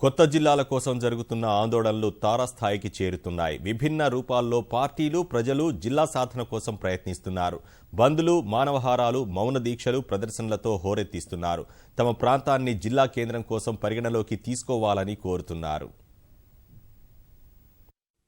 కొత్త జిల్లాల కోసం జరుగుతున్న ఆందోళనలు తారాస్థాయికి చేరుతున్నాయి. విభిన్న రూపాల్లో పార్టీలు ప్రజలు జిల్లా సాధన కోసం ప్రయత్నిస్తున్నారు. బంద్లు మానవహారాలు మౌన దీక్షలు ప్రదర్శనలతో హోరెత్తిస్తున్నారు. తమ ప్రాంతాన్ని జిల్లా కేంద్రం కోసం పరిగణలోకి తీసుకోవాలని కోరుతున్నారు.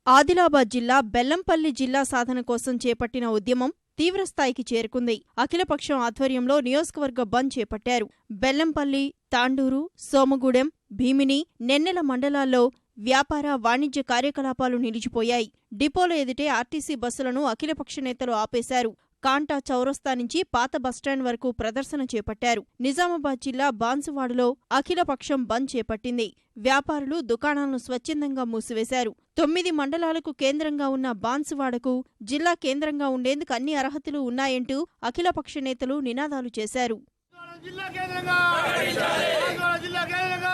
ఆదిలాబాద్ జిల్లా బెల్లంపల్లి జిల్లా సాధన కోసం చేపట్టిన ఉద్యమం తీవ్రస్థాయికి చేరుకుంది. అఖిలపక్షం ఆధ్వర్యంలో నియోజకవర్గ బంద్ చేపట్టారు. బెల్లంపల్లి తాండూరు సోమగూడెం భీమిని నెన్నెల మండలాల్లో వ్యాపార వాణిజ్య కార్యకలాపాలు నిలిచిపోయాయి. డిపోల ఎదుటే ఆర్టీసీ బస్సులను అఖిలపక్ష నేతలు ఆపేశారు. కాంటా చౌరస్తా నుంచి పాత బస్టాండ్ వరకు ప్రదర్శన చేపట్టారు. నిజామాబాద్ జిల్లా బాన్సువాడలో అఖిలపక్షం బంద్ చేపట్టింది. వ్యాపారులు దుకాణాలను స్వచ్ఛందంగా మూసివేశారు. తొమ్మిది మండలాలకు కేంద్రంగా ఉన్న బాన్సువాడకు జిల్లా కేంద్రంగా ఉండేందుకు అన్ని అర్హతలు ఉన్నాయంటూ అఖిలపక్ష నేతలు నినాదాలు చేశారు జిల్లా కేంద్రంగా ఆంధ్ర జిల్లా కేంద్రంగా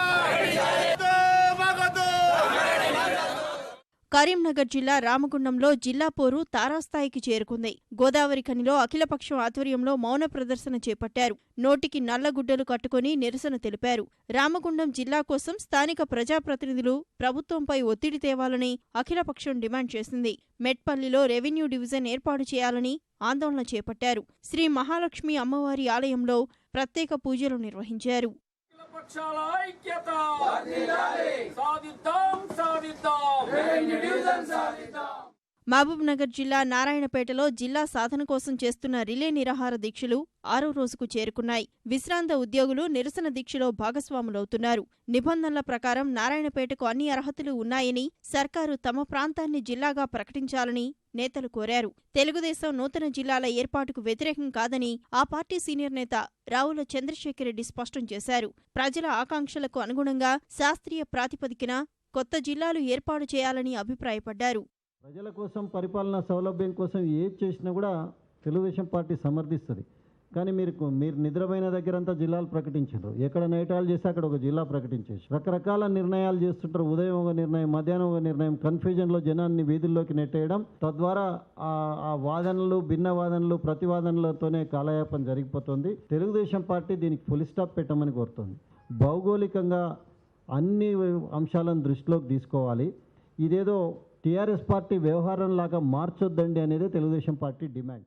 వద్దు, మాకొద్దు. కరీంనగర్ జిల్లా రామగుండంలో జిల్లా పోరు తారాస్థాయికి చేరుకుంది. గోదావరి ఖనిలో అఖిలపక్షం ఆధ్వర్యంలో మౌన ప్రదర్శన చేపట్టారు. నోటికి నల్లగుడ్డలు కట్టుకుని నిరసన తెలిపారు. రామగుండం జిల్లా కోసం స్థానిక ప్రజాప్రతినిధులు ప్రభుత్వంపై ఒత్తిడి తేవాలని అఖిలపక్షం డిమాండ్ చేసింది. మెట్పల్లిలో రెవెన్యూ డివిజన్ ఏర్పాటు చేయాలని ఆందోళన చేపట్టారు. శ్రీ మహాలక్ష్మి అమ్మవారి ఆలయంలో ప్రత్యేక పూజలు నిర్వహించారు. ఐక్యత! మహబూబ్ నగర్ జిల్లా నారాయణపేటలో జిల్లా సాధన కోసం చేస్తున్న రిలే నిరాహార దీక్షలు ఆరో రోజుకు చేరుకున్నాయి. విశ్రాంత ఉద్యోగులు నిరసన దీక్షలో భాగస్వాములవుతున్నారు. నిబంధనల ప్రకారం నారాయణపేటకు అన్ని అర్హతలు ఉన్నాయని సర్కారు తమ ప్రాంతాన్ని జిల్లాగా ప్రకటించాలని నేతలు కోరారు. తెలుగుదేశం నూతన జిల్లాల ఏర్పాటుకు వ్యతిరేకం కాదని ఆ పార్టీ సీనియర్ నేత రావుల చంద్రశేఖర్ రెడ్డి స్పష్టం చేశారు. ప్రజల ఆకాంక్షలకు అనుగుణంగా శాస్త్రీయ ప్రాతిపదికన కొత్త జిల్లాలు ఏర్పాటు చేయాలని అభిప్రాయపడ్డారు. ప్రజల కోసం పరిపాలన సౌలభ్యం కోసం ఏది చేసినా కూడా తెలుగుదేశం పార్టీ సమర్థిస్తుంది. కానీ మీరు మీరు నిద్రపోయిన దగ్గరంతా జిల్లాలు ప్రకటించారు. ఎక్కడ నైటాలు చేస్తే అక్కడ ఒక జిల్లా ప్రకటించేసి రకరకాల నిర్ణయాలు చేస్తుంటారు. ఉదయం ఒక నిర్ణయం మధ్యాహ్నం ఒక నిర్ణయం. కన్ఫ్యూజన్లో జనాన్ని వీధుల్లోకి నెట్టేయడం. తద్వారా ఆ వాదనలు భిన్న వాదనలు ప్రతివాదనలతోనే కాలయాపం జరిగిపోతుంది. తెలుగుదేశం పార్టీ దీనికి ఫుల్ స్టాప్ పెట్టమని కోరుతుంది. భౌగోళికంగా అన్ని అంశాలను దృష్టిలోకి తీసుకోవాలి. ఇదేదో టీఆర్ఎస్ పార్టీ వ్యవహారంలాగా మార్చొద్దండి అనేది తెలుగుదేశం పార్టీ డిమాండ్.